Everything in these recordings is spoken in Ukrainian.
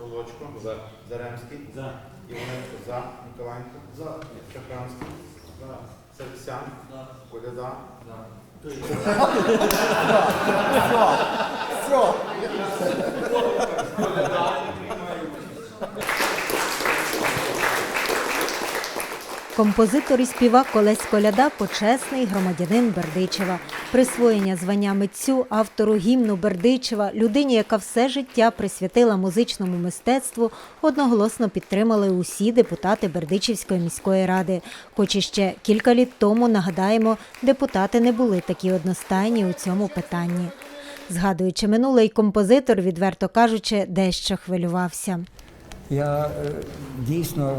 Волочко. За. Заремський. За. Іваненко за. Ніколаєнко. За. Шахранський. За. Серксян. За. Коляда. Композитор і співак Олесь Коляда почесний громадянин Бердичева. Присвоєння звання митцю, автору гімну Бердичева, людині, яка все життя присвятила музичному мистецтву, одноголосно підтримали усі депутати Бердичівської міської ради. Хоч іще кілька літ тому, нагадаємо, депутати не були такі одностайні у цьому питанні. Згадуючи минуле, й композитор, відверто кажучи, дещо хвилювався. Я е, дійсно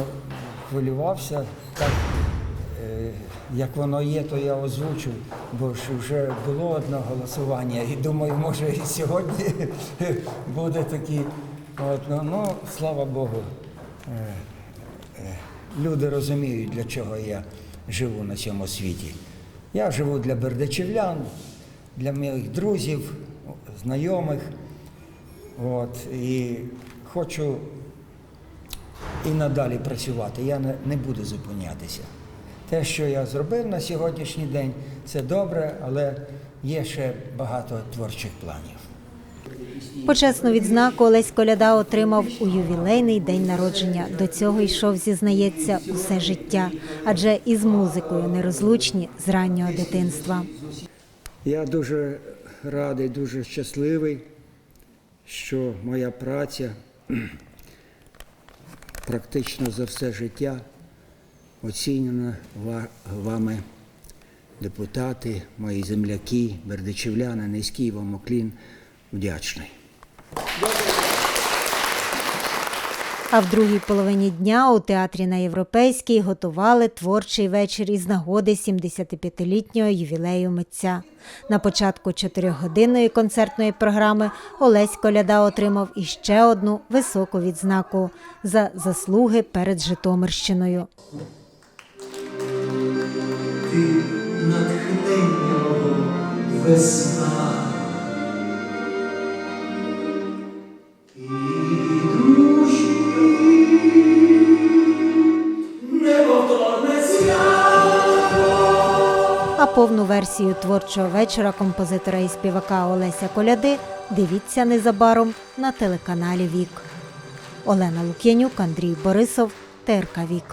хвилювався, так е, як воно є, то я озвучу, бо ж вже було одне голосування, і думаю, може і сьогодні буде такі. От, ну, ну, слава Богу, е, е, люди розуміють, для чого я живу на цьому світі. Я живу для бердичівлян, для моїх друзів, знайомих. От, і хочу і надалі працювати. Я не, не буду зупинятися. Те, що я зробив на сьогоднішній день, це добре, але є ще багато творчих планів. Почесну відзнаку Олесь Коляда отримав у ювілейний день народження. До цього йшов, зізнається, усе життя, адже із музикою нерозлучні з раннього дитинства. Я дуже радий, дуже щасливий, що моя праця практично за все життя оцінена вами, депутати, мої земляки, бердичевляни, низький вам уклін, вдячний. А в другій половині дня у театрі на Європейській готували творчий вечір із нагоди 75-літнього ювілею митця. На початку чотирьохгодинної концертної програми Олесь Коляда отримав іще одну високу відзнаку за заслуги перед Житомирщиною. ти натхнення весна. Повну версію творчого вечора композитора і співака Олеся Коляди дивіться незабаром на телеканалі Вік. Олена Лук'янюк, Андрій Борисов, ТРК Вік.